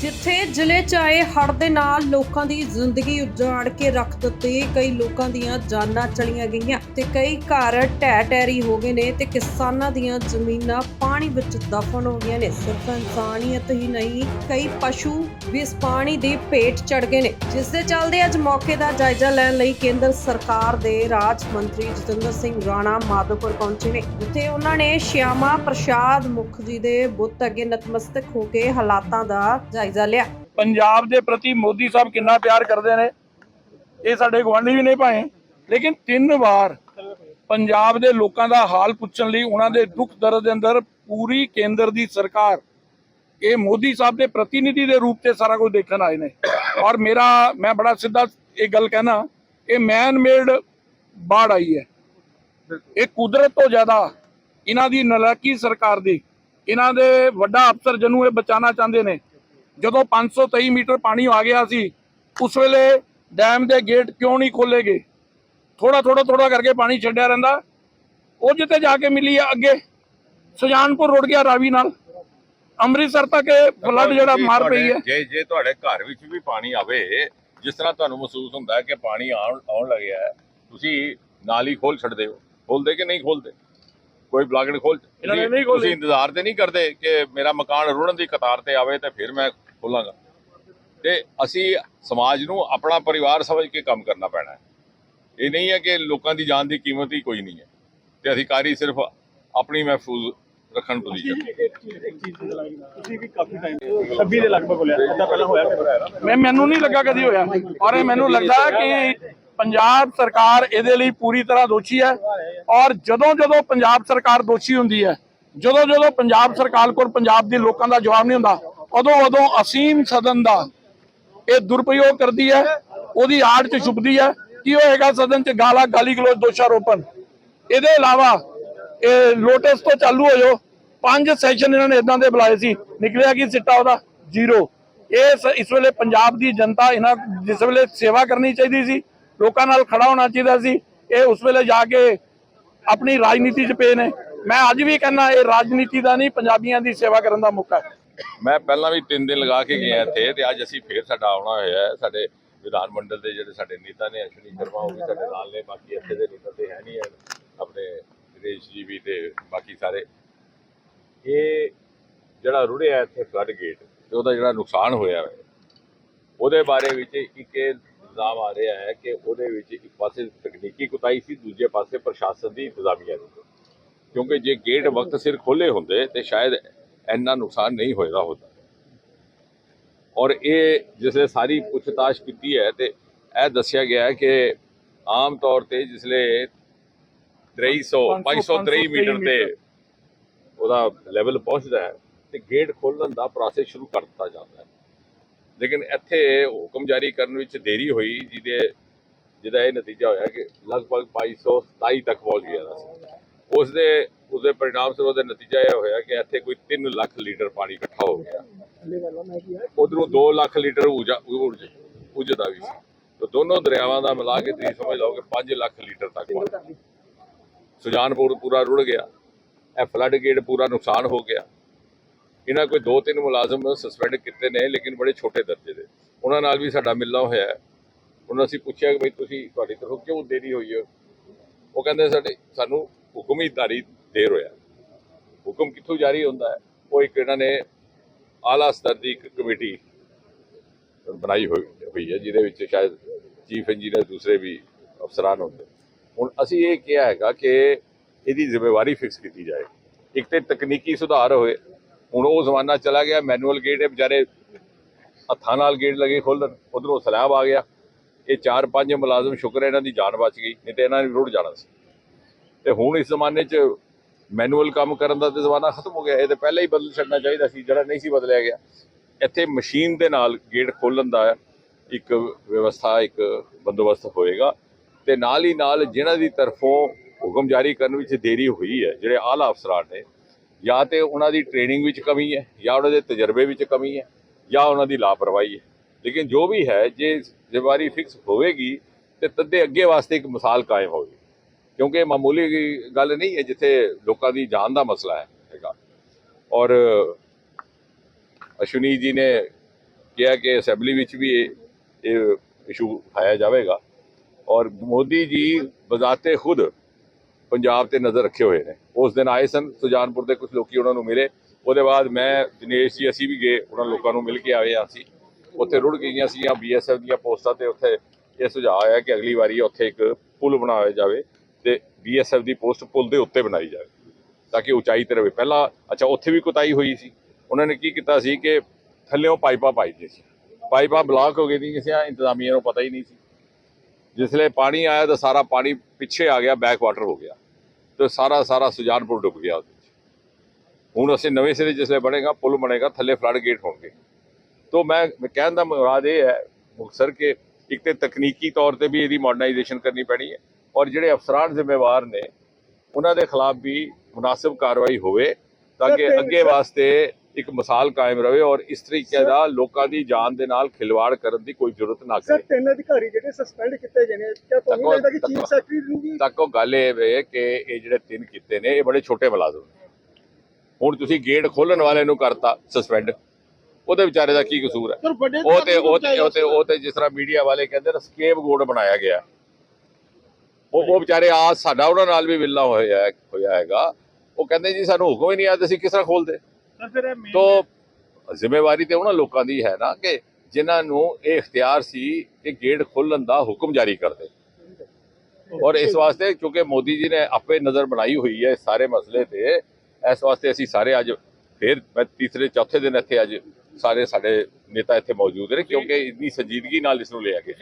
ਜਿੱਥੇ ਜ਼ਿਲ੍ਹੇ ਚ ਆਏ ਹੜ੍ਹ ਦੇ ਨਾਲ ਲੋਕਾਂ ਦੀ ਜ਼ਿੰਦਗੀ ਉਜਾੜ ਕੇ ਰੱਖ ਦਿੱਤੀ। ਕਈ ਲੋਕਾਂ ਦੀਆਂ ਜਾਨਾਂ ਚਲੀਆਂ ਗਈਆਂ ਤੇ ਕਈ ਘਰ ਢਹਿ ਢੇਰੀ ਹੋ ਗਏ ਨੇ ਤੇ ਕਿਸਾਨਾਂ ਦੀਆਂ ਜ਼ਮੀਨਾਂ ਪਾਣੀ ਵਿੱਚ ਦਫਨ ਹੋ ਗਈਆਂ ਨੇ। ਸਿਰਫ ਇਨਸਾਨੀਅਤ ਹੀ ਨਹੀਂ, ਕਈ ਪਸ਼ੂ ਵੀ ਇਸ ਪਾਣੀ ਦੀ ਭੇਟ ਚੜ ਗਏ ਨੇ। ਜਿਸ ਦੇ ਚੱਲਦੇ ਅੱਜ ਮੌਕੇ ਦਾ ਜਾਇਜ਼ਾ ਲੈਣ ਲਈ ਕੇਂਦਰ ਸਰਕਾਰ ਦੇ ਰਾਜ ਮੰਤਰੀ ਜਤਿੰਦਰ ਸਿੰਘ ਰਾਣਾ ਮਾਧੋਪੁਰ ਪਹੁੰਚੇ ਨੇ। ਜਿੱਥੇ ਉਹਨਾਂ ਨੇ ਸ਼ਿਆਮਾ ਪ੍ਰਸ਼ਾਦ ਮੁਖਜੀ ਦੇ ਬੁੱਤ ਅੱਗੇ ਨਤਮਸਤਕ ਹੋ ਕੇ ਹਾਲਾਤਾਂ ਦਾ ਜਾਇਜ਼ਾ ਲਿਆ। ਪੰਜਾਬ ਦੇ ਪ੍ਰਤੀ ਮੋਦੀ ਸਾਹਿਬ ਕਿੰਨਾ ਪਿਆਰ ਕਰਦੇ ਨੇ, ਇਹ ਸਾਡੇ ਗਵਾਂਢੀ ਵੀ ਨਹੀਂ ਭਾਏ ਲੇਕਿਨ ਤਿੰਨ ਵਾਰ ਪੰਜਾਬ ਦੇ ਲੋਕਾਂ ਦਾ ਹਾਲ ਪੁੱਛਣ ਲਈ ਉਹਨਾਂ ਦੇ ਦੁੱਖ ਦਰਦ ਦੇ ਅੰਦਰ ਪੂਰੀ ਕੇਂਦਰ ਦੀ ਸਰਕਾਰ, ਇਹ ਮੋਦੀ ਸਾਹਿਬ ਦੇ ਪ੍ਰਤੀਨਿਧੀ ਦੇ ਰੂਪ ਤੇ ਸਾਰਾ ਕੁਝ ਦੇਖਣ ਆਏ ਨੇ। ਔਰ ਮੇਰਾ, ਮੈਂ ਬੜਾ ਸਿੱਧਾ ਇਹ ਗੱਲ ਕਹਿਣਾ, ਇਹ ਮੈਨ ਮੇਡ ਬਾੜ ਆਈ ਹੈ। ਇਹ ਕੁਦਰਤ ਤੋਂ ਜ਼ਿਆਦਾ ਇਹਨਾਂ ਦੀ ਨਲਾਇਕੀ ਸਰਕਾਰ ਦੀ, ਇਹਨਾਂ ਦੇ ਵੱਡਾ ਅਫਸਰ ਜਿਹਨੂੰ ਇਹ ਬਚਾਉਣਾ ਚਾਹੁੰਦੇ ਨੇ ਜਦੋਂ 523 ਮੀਟਰ ਪਾਣੀ ਆ ਗਿਆ ਸੀ ਉਸ ਵੇਲੇ ਡੈਮ ਦੇ ਗੇਟ ਕਿਉਂ ਨਹੀਂ ਖੋਲੇਗੇ ਥੋੜਾ ਥੋੜਾ ਥੋੜਾ ਕਰਕੇ ਪਾਣੀ ਛੱਡਿਆ ਰਹਿੰਦਾ। ਉਹ ਜਿੱਥੇ ਜਾ ਕੇ ਮਿਲੀ ਆ ਅੱਗੇ ਸੁਜਾਨਪੁਰ ਰੁੜ ਗਿਆ ਰਾਵੀ ਨਾਲ। ਅੰਮ੍ਰਿਤਸਰ ਤੱਕ ਫਲੱਡ ਜਿਹੜਾ ਮਾਰ ਪਈ ਹੈ। ਜੇ ਜੇ ਤੁਹਾਡੇ ਘਰ ਵਿੱਚ ਵੀ ਪਾਣੀ ਆਵੇ ਜਿਸ ਤਰ੍ਹਾਂ ਤੁਹਾਨੂੰ ਮਹਿਸੂਸ ਹੁੰਦਾ ਹੈ ਕਿ ਪਾਣੀ ਆਉਣ ਆਉਣ ਲੱਗਿਆ ਹੈ ਤੁਸੀਂ ਨਾਲੀ ਖੋਲ ਛੱਡਦੇ ਹੋ। ਖੋਲਦੇ ਕਿ ਨਹੀਂ ਖੋਲਦੇ ਕੋਈ ਬਲਾਕਟ ਖੋਲ। ਤੁਸੀਂ ਇੰਤਜ਼ਾਰ ਤੇ ਨਹੀਂ ਕਰਦੇ ਕਿ ਮੇਰਾ ਮਕਾਨ ਰੁੜਨ ਦੀ ਕਤਾਰ ਤੇ ਆਵੇ ਤੇ ਫਿਰ ਮੈਂ ਖੋਲਾਂਗਾ। ਤੇ ਅਸੀਂ ਸਮਾਜ ਨੂੰ ਆਪਣਾ ਪਰਿਵਾਰ ਸਮਝ ਕੇ ਕੰਮ ਕਰਨਾ ਪੈਣਾ ਹੈ। ਇਹ ਨਹੀਂ ਹੈ ਕਿ ਲੋਕਾਂ ਦੀ ਜਾਨ ਦੀ ਕੀਮਤ ਹੀ ਕੋਈ ਨਹੀਂ ਹੈ। ਤੇ ਅਧਿਕਾਰੀ ਸਿਰਫ ਆਪਣੀ ਮਹਿਫੂਜ਼ ਰੱਖਣ ਤੋਂ ਦੀ ਤੁਸੀਂ ਵੀ ਕਾਫੀ ਟਾਈਮ 26 ਦੇ ਲਗਭਗ ਹੋਇਆ ਅੱਧਾ ਪਹਿਲਾਂ ਹੋਇਆ ਮੇਰਾ ਮੈਂ ਮੈਨੂੰ ਨਹੀਂ ਲੱਗਾ ਕਦੀ ਹੋਇਆ। ਔਰ ਇਹ ਮੈਨੂੰ ਲੱਗਦਾ ਹੈ ਕਿ ਪੰਜਾਬ ਸਰਕਾਰ ਇਹਦੇ ਲਈ ਪੂਰੀ ਤਰ੍ਹਾਂ ਦੋਸ਼ੀ ਹੈ। ਔਰ ਜਦੋਂ ਜਦੋਂ ਪੰਜਾਬ ਸਰਕਾਰ ਦੋਸ਼ੀ ਹੁੰਦੀ ਹੈ ਜਦੋਂ ਜਦੋਂ ਪੰਜਾਬ ਸਰਕਾਰ ਕੋਲ ਪੰਜਾਬ ਦੇ ਲੋਕਾਂ ਦਾ ਜਵਾਬ ਨਹੀਂ ਹੁੰਦਾ ਉਦੋਂ ਉਦੋਂ ਅਸੀਮ ਸਦਨ ਦਾ ਇਹ ਦੁਰਪਯੋਗ ਕਰਦੀ ਹੈ, ਉਹਦੀ ਆੜ ਚ ਛੁਪਦੀ ਹੈ। ਕੀ ਹੋਏਗਾ ਸਦਨ ਚ ਗਾਲਾ, ਗਾਲੀ ਗਲੋਚ, ਦੋਸ਼ਾਰੋਪਣ? ਇਹਦੇ ਇਲਾਵਾ ਇਹ ਲੋਟਸ ਤੋਂ ਚਾਲੂ ਹੋ ਜਾਓ। ਪੰਜ ਸੈਸ਼ਨ ਇਹਨਾਂ ਨੇ ਇਦਾਂ ਦੇ ਬੁਲਾਏ ਸੀ। ਨਿਕਲਿਆ ਕੀ ਸਿੱਟਾ ਉਹਦਾ? ਜ਼ੀਰੋ ਇਸ ਇਸ ਵੇਲੇ ਪੰਜਾਬ ਦੀ ਜਨਤਾ ਇਹਨਾਂ, ਜਿਸ ਵੇਲੇ ਸੇਵਾ ਕਰਨੀ ਚਾਹੀਦੀ ਸੀ, ਲੋਕਾਂ ਨਾਲ ਖੜਾ ਹੋਣਾ ਚਾਹੀਦਾ ਸੀ, ਇਹ ਉਸ ਵੇਲੇ ਜਾ ਕੇ ਆਪਣੀ ਰਾਜਨੀਤੀ 'ਚ ਪਏ ਨੇ। ਮੈਂ ਅੱਜ ਵੀ ਕਹਿੰਦਾ, ਇਹ ਰਾਜਨੀਤੀ ਦਾ ਨਹੀਂ, ਪੰਜਾਬੀਆਂ ਦੀ ਸੇਵਾ ਕਰਨ ਦਾ ਮੌਕਾ ਹੈ। ਮੈਂ ਪਹਿਲਾਂ ਵੀ 3 ਦਿਨ ਲਗਾ ਕੇ ਗਿਆ ਇੱਥੇ ਤੇ ਅੱਜ ਅਸੀਂ ਫੇਰ ਸਾਡਾ ਆਉਣਾ ਹੋਇਆ ਸਾਡੇ ਵਿਧਾਨ ਮੰਡਲ ਦੇ ਜਿਹੜੇ ਸਾਡੇ ਨੇਤਾ ਨੇ, ਅਸ਼ਵਨੀ ਸ਼ਰਮਾ ਉਹ ਵੀ ਸਾਡੇ ਨਾਲ ਨੇ, ਬਾਕੀ ਇੱਥੇ ਦੇ ਨੇਤਾ ਤੇ ਹੈ ਨਹੀਂ ਹੈ, ਆਪਣੇ ਵਿਦੇਸ਼ ਜੀ ਵੀ ਤੇ ਬਾਕੀ ਸਾਰੇ। ਇਹ ਜਿਹੜਾ ਰੁੜਿਆ ਇੱਥੇ ਫਲੱਡ ਗੇਟ ਤੇ ਉਹਦਾ ਜਿਹੜਾ ਨੁਕਸਾਨ ਹੋਇਆ ਹੈ, ਉਹਦੇ ਬਾਰੇ ਵਿੱਚ ਇੱਕ ਇਹ ਇਲਜ਼ਾਮ ਆ ਰਿਹਾ ਹੈ ਕਿ ਉਹਦੇ ਵਿੱਚ ਇੱਕ ਪਾਸੇ ਤਕਨੀਕੀ ਕੁਤਾਈ ਸੀ, ਦੂਜੇ ਪਾਸੇ ਪ੍ਰਸ਼ਾਸਨ ਦੀ ਇੰਤਜ਼ਾਮੀਆ ਦੀ ਕਿਉਂਕਿ ਜੇ ਗੇਟ ਵਕਤ ਸਿਰ ਖੋਲੇ ਹੁੰਦੇ ਤੇ ਸ਼ਾਇਦ ਇੰਨਾ ਨੁਕਸਾਨ ਨਹੀਂ ਹੋਏਗਾ ਹੁੰਦਾ ਔਰ ਇਹ ਜਿਸਲੇ ਸਾਰੀ ਪੁੱਛਤਾਛ ਕੀਤੀ ਹੈ ਤੇ ਇਹ ਦੱਸਿਆ ਗਿਆ ਹੈ ਕਿ ਆਮ ਤੌਰ ਤੇ ਜਿਸਲੇ 300 523 ਮੀਟਰ ਤੇ ਉਹਦਾ ਲੈਵਲ ਪਹੁੰਚਦਾ ਹੈ ਤੇ ਗੇਟ ਖੋਲਣ ਦਾ ਪ੍ਰੋਸੈਸ ਸ਼ੁਰੂ ਕਰ ਦਿੱਤਾ ਜਾਂਦਾ ਹੈ। ਲੇਕਿਨ ਇੱਥੇ ਹੁਕਮ ਜਾਰੀ ਕਰਨ ਵਿੱਚ ਦੇਰੀ ਹੋਈ ਜਿਹਦੇ ਜਿਹਦਾ ਇਹ ਨਤੀਜਾ ਹੋਇਆ ਕਿ ਲਗਭਗ 527 ਤੱਕ ਪਹੁੰਚ ਗਿਆ ਸੀ। ਉਸ ਦੇ ਉਸ ਪਰਿਣਾਮ ਸਰੂਪ ਦਾ ਨਤੀਜਾ ਇਹ ਹੋਇਆ ਕਿ ਇੱਥੇ ਕੋਈ 3 ਲੱਖ ਲੀਟਰ ਪਾਣੀ ਇਕੱਠਾ ਹੋ ਗਿਆ। ਉਧਰੋਂ 2 ਲੱਖ ਲੀਟਰ ਉਜਾ ਉਜਦਾ ਵੀ ਸੀ। ਤੇ ਦੋਨੋਂ ਦਰਿਆਵਾਂ ਦਾ ਮਿਲਾ ਕੇ ਤੁਸੀਂ ਸਮਝ ਲਓ ਕਿ 5 ਲੱਖ ਲੀਟਰ ਤੱਕ ਪਾਣੀ। ਸੁਜਾਨਪੁਰ ਪੂਰਾ ਰੁੜ ਗਿਆ। ਇਹ ਫਲੱਡ ਗੇਟ ਪੂਰਾ ਨੁਕਸਾਨ ਹੋ ਗਿਆ। ਇਹਨਾਂ ਕੋਈ ਦੋ ਤਿੰਨ ਮੁਲਾਜ਼ਮ ਸਸਪੈਂਡ ਕੀਤੇ ਨੇ, ਲੇਕਿਨ ਬੜੇ ਛੋਟੇ ਦਰਜੇ ਦੇ। ਉਹਨਾਂ ਨਾਲ ਵੀ ਸਾਡਾ ਮਿਲਣਾ ਹੋਇਆ ਉਹਨਾਂ ਅਸੀਂ ਪੁੱਛਿਆ ਕਿ ਬਈ ਤੁਸੀਂ ਤੁਹਾਡੀ ਤਰਫੋਂ ਕਿਉਂ ਦੇਰੀ ਹੋਈ ਹੈ? ਉਹ ਕਹਿੰਦੇ ਸਾਡੇ ਸਾਨੂੰ ਹੁਕਮ ਹੀ ਦੇਰ ਹੋਇਆ। ਹੁਕਮ ਕਿੱਥੋਂ ਜਾਰੀ ਹੁੰਦਾ ਹੈ? ਉਹ ਇੱਕ ਇਹਨਾਂ ਨੇ ਆਲਾ ਸਤਰ ਦੀ ਇੱਕ ਕਮੇਟੀ ਬਣਾਈ ਹੋਈ ਹੋਈ ਹੈ, ਜਿਹਦੇ ਵਿੱਚ ਸ਼ਾਇਦ ਚੀਫ ਇੰਜੀਨੀਅਰ ਦੂਸਰੇ ਵੀ ਅਫਸਰਾਨ ਹੁੰਦੇ। ਹੁਣ ਅਸੀਂ ਇਹ ਕਿਹਾ ਹੈਗਾ ਕਿ ਇਹਦੀ ਜ਼ਿੰਮੇਵਾਰੀ ਫਿਕਸ ਕੀਤੀ ਜਾਏ। ਇੱਕ ਤੇ ਤਕਨੀਕੀ ਸੁਧਾਰ ਹੋਏ। ਹੁਣ ਉਹ ਜ਼ਮਾਨਾ ਚਲਾ ਗਿਆ, ਮੈਨੂਅਲ ਗੇਟ ਹੈ ਵਿਚਾਰੇ ਹੱਥਾਂ ਨਾਲ ਗੇਟ ਲਗੇ ਖੋਲਣ ਉਧਰੋਂ ਸਲਾਬ ਆ ਗਿਆ। ਇਹ ਚਾਰ ਪੰਜ ਮੁਲਾਜ਼ਮ ਸ਼ੁਕਰ ਹੈ ਇਹਨਾਂ ਦੀ ਜਾਨ ਬਚ ਗਈ, ਨਹੀਂ ਤੇ ਇਹਨਾਂ ਨੇ ਰੁੜ ਜਾਣਾ ਸੀ। ਤੇ ਹੁਣ ਇਸ ਜ਼ਮਾਨੇ 'ਚ ਮੈਨੂਅਲ ਕੰਮ ਕਰਨ ਦਾ ਤੇ ਜ਼ਮਾਨਾ ਖਤਮ ਹੋ ਗਿਆ, ਇਹ ਤੇ ਪਹਿਲਾਂ ਹੀ ਬਦਲ ਛੱਡਣਾ ਚਾਹੀਦਾ ਸੀ, ਜਿਹੜਾ ਨਹੀਂ ਸੀ ਬਦਲਿਆ ਗਿਆ। ਇੱਥੇ ਮਸ਼ੀਨ ਦੇ ਨਾਲ ਗੇਟ ਖੋਲਣ ਦਾ ਇੱਕ ਵਿਵਸਥਾ, ਇੱਕ ਬੰਦੋਬਸਤ ਹੋਏਗਾ ਤੇ ਨਾਲ ਹੀ ਨਾਲ ਜਿਨ੍ਹਾਂ ਦੀ ਤਰਫੋਂ ਹੁਕਮ ਜਾਰੀ ਕਰਨ ਵਿੱਚ ਦੇਰੀ ਹੋਈ ਹੈ, ਜਿਹੜੇ ਆਲਾ ਅਫਸਰਾਂ ਨੇ, ਜਾਂ ਤੇ ਉਹਨਾਂ ਦੀ ਟ੍ਰੇਨਿੰਗ ਵਿੱਚ ਕਮੀ ਹੈ, ਜਾਂ ਉਹਨਾਂ ਦੇ ਤਜਰਬੇ ਵਿੱਚ ਕਮੀ ਹੈ, ਜਾਂ ਉਹਨਾਂ ਦੀ ਲਾਪਰਵਾਹੀ ਹੈ। ਲੇਕਿਨ ਜੋ ਵੀ ਹੈ, ਜੇ ਜ਼ਿੰਮੇਵਾਰੀ ਫਿਕਸ ਹੋਵੇਗੀ ਤੇ ਤੱਦੇ ਅੱਗੇ ਵਾਸਤੇ ਇੱਕ ਮਿਸਾਲ ਕਾਇਮ ਹੋਵੇਗੀ। ਕਿਉਂਕਿ ਮਾਮੂਲੀ ਗੱਲ ਨਹੀਂ ਹੈ ਜਿੱਥੇ ਲੋਕਾਂ ਦੀ ਜਾਨ ਦਾ ਮਸਲਾ ਹੈ ਹੈਗਾ। ਔਰ ਅਸ਼ਵਨੀ ਜੀ ਨੇ ਕਿਹਾ ਕਿ ਅਸੈਂਬਲੀ ਵਿੱਚ ਵੀ ਇਹ ਇਸ਼ੂ ਉਠਾਇਆ ਜਾਵੇਗਾ। ਔਰ ਮੋਦੀ ਜੀ ਬਜ਼ਾਤੇ ਖੁਦ ਪੰਜਾਬ ਤੇ ਨਜ਼ਰ ਰੱਖੇ ਹੋਏ ਨੇ। ਉਸ ਦਿਨ ਆਏ ਸਨ, ਸੁਜਾਨਪੁਰ ਦੇ ਕੁਝ ਲੋਕੀ ਉਹਨਾਂ ਨੂੰ ਮਿਲੇ। ਉਹਦੇ ਬਾਅਦ ਮੈਂ, ਦਿਨੇਸ਼ ਜੀ, ਅਸੀਂ ਵੀ ਗਏ, ਉਹਨਾਂ ਲੋਕਾਂ ਨੂੰ ਮਿਲ ਕੇ ਆਏ ਹਾਂ ਅਸੀਂ। ਉੱਥੇ ਰੁੜ ਗਈਆਂ ਸੀਗੀਆਂ ਬੀਐਸਐਫ ਦੀਆਂ ਪੋਸਟਾਂ ਤੇ ਉੱਥੇ ਇਹ ਸੁਝਾਅ ਆਇਆ ਕਿ ਅਗਲੀ ਵਾਰੀ ਉੱਥੇ ਇੱਕ ਪੁਲ ਬਣਾਇਆ ਜਾਵੇ। ਤੇ ਬੀਐਸਐਫ ਦੀ ਪੋਸਟ ਪੁਲ ਦੇ ਉੱਤੇ ਬਣਾਈ ਜਾਵੇ ਤਾਂ ਕਿ ਉਚਾਈ ਤੇ ਰਹੇ ਪਹਿਲਾਂ, ਅੱਛਾ, ਉੱਥੇ ਵੀ ਕੁਤਾਈ ਹੋਈ ਸੀ। ਉਹਨਾਂ ਨੇ ਕੀ ਕੀਤਾ ਸੀ ਕਿ ਥੱਲੇੋਂ ਪਾਈਪਾਂ ਪਾਈ ਦੀਆਂ ਸੀ। ਪਾਈਪਾਂ ਬਲਾਕ ਹੋ ਗਈ ਸੀ ਕਿਸੇ ਇੰਤਜ਼ਾਮੀਆਂ ਨੂੰ ਪਤਾ ਹੀ ਨਹੀਂ ਸੀ। ਜਿਸਲੇ ਪਾਣੀ ਆਇਆ ਤਾਂ ਸਾਰਾ ਪਾਣੀ ਪਿੱਛੇ ਆ ਗਿਆ ਬੈਕ ਵਾਟਰ ਹੋ ਗਿਆ। ਤੇ ਸਾਰਾ ਸਾਰਾ ਸੁਜਾਨਪੁਰ ਡੁੱਬ ਗਿਆ ਉਹਦੇ ਵਿੱਚ। ਹੁਣ ਅਸੀਂ ਨਵੇਂ ਸਿਰੇ ਜਿਸਲੇ ਬਣੇਗਾ, ਪੁਲ ਬਣੇਗਾ, ਥੱਲੇ ਫਲੱਡ ਗੇਟ ਹੋਣਗੇ। ਤੋਂ ਮੈਂ ਕਹਿਣ ਦਾ ਮੁਰਾਦ ਇਹ ਹੈ ਮੁਕਸਰ ਕਿ ਇੱਕ ਤੇ ਤਕਨੀਕੀ ਤੌਰ ਤੇ ਵੀ ਇਹਦੀ ਮਾਡਰਨਾਈਜੇਸ਼ਨ ਕਰਨੀ ਪੈਣੀ ਹੈ। ਔਰ ਜਿਹੜੇ ਅਫਸਰਾਨ ਜ਼ਿੰਮੇਵਾਰ ਨੇ ਉਹਨਾਂ ਦੇ ਖਿਲਾਫ ਵੀ ਮੁਨਾਸਿਬ ਕਾਰਵਾਈ ਹੋਵੇ ਤਾਂ ਕਿ ਅੱਗੇ ਵਾਸਤੇ ਇੱਕ ਮਿਸਾਲ ਕਾਇਮ ਰਵੇ ਔਰ ਇਸ ਤਰੀਕੇ ਦਾ ਲੋਕਾਂ ਦੀ ਜਾਨ ਦੇ ਨਾਲ ਖਿਲਵਾੜ ਕਰਨ ਦੀ ਕੋਈ ਜ਼ਰੂਰਤ ਨਾ ਸਰ ਕਰੇ। ਤਿੰਨ ਅਧਿਕਾਰੀ ਜਿਹੜੇ ਸਸਪੈਂਡ ਕੀਤੇ ਗਏ ਨੇ ਕਿਆ ਤੁਹਾਨੂੰ ਲੱਗਦਾ ਕਿ ਚੀਫ ਸੈਕਟਰੀ ਨੂੰ ਵੀ ਤੱਕ ਉਹ ਗੱਲ ਇਹ ਵੇ ਕਿ ਇਹ ਜਿਹੜੇ ਤਿੰਨ ਕੀਤੇ ਨੇ ਇਹ ਬੜੇ ਛੋਟੇ ਮੁਲਾਜ਼ਮ ਨੇ। ਹੁਣ ਤੁਸੀਂ ਗੇਟ ਖੋਲਣ ਵਾਲੇ ਨੂੰ ਕਰਤਾ ਸਸਪੈਂਡ ਉਹਦੇ ਵਿਚਾਰੇ ਦਾ ਕੀ ਕਸੂਰ ਹੈ? ਸਰ ਵੱਡੇ ਉਹ ਤੇ ਉਹ ਤੇ ਉਹ ਤੇ ਉਹ ਤੇ ਜਿਸ ਤਰ੍ਹਾਂ ਮੀਡੀਆ ਵਾਲੇ ਕਹਿੰਦੇ ਨੇ ਸਕੇਪ ਗੋਡ ਬਣਾਇਆ ਗਿਆ। ਉਹ ਉਹ ਵਿਚਾਰੇ ਆ ਸਾਡਾ ਉਹਨਾਂ ਨਾਲ ਵੀ ਵਿਲਾ ਹੋਇਆ ਹੋਇਆ ਹੈਗਾ। ਉਹ ਕਹਿੰਦੇ ਜੀ ਸਾਨੂੰ ਹੁਕਮ ਹੀ ਨਹੀਂ ਆਇਆ ਅਸੀਂ ਕਿਸ ਤਰ੍ਹਾਂ ਖੋਲਦੇ ਤੋ ਜ਼ਿੰਮੇਵਾਰੀ ਤੇ ਉਹਨਾਂ ਲੋਕਾਂ ਦੀ ਹੈ ਨਾ ਕਿ ਜਿਨ੍ਹਾਂ ਨੂੰ ਇਹ ਇਖਤਿਆਰ ਸੀ ਕਿ ਗੇਟ ਖੋਲਣ ਦਾ ਹੁਕਮ ਜਾਰੀ ਕਰਦੇ ਔਰ ਇਸ ਵਾਸਤੇ ਕਿਉਂਕਿ ਮੋਦੀ ਜੀ ਨੇ ਆਪੇ ਨਜ਼ਰ ਬਣਾਈ ਹੋਈ ਹੈ ਸਾਰੇ ਮਸਲੇ ਤੇ ਇਸ ਵਾਸਤੇ ਅਸੀਂ ਸਾਰੇ ਅੱਜ ਫਿਰ ਮੈਂ ਤੀਸਰੇ ਚੌਥੇ ਦਿਨ ਇੱਥੇ ਅੱਜ ਸਾਰੇ ਸਾਡੇ ਨੇਤਾ ਇੱਥੇ ਮੌਜੂਦ ਨੇ ਕਿਉਂਕਿ ਇੰਨੀ ਸੰਜੀਦਗੀ ਨਾਲ ਇਸ ਨੂੰ ਲਿਆ ਗਿਆ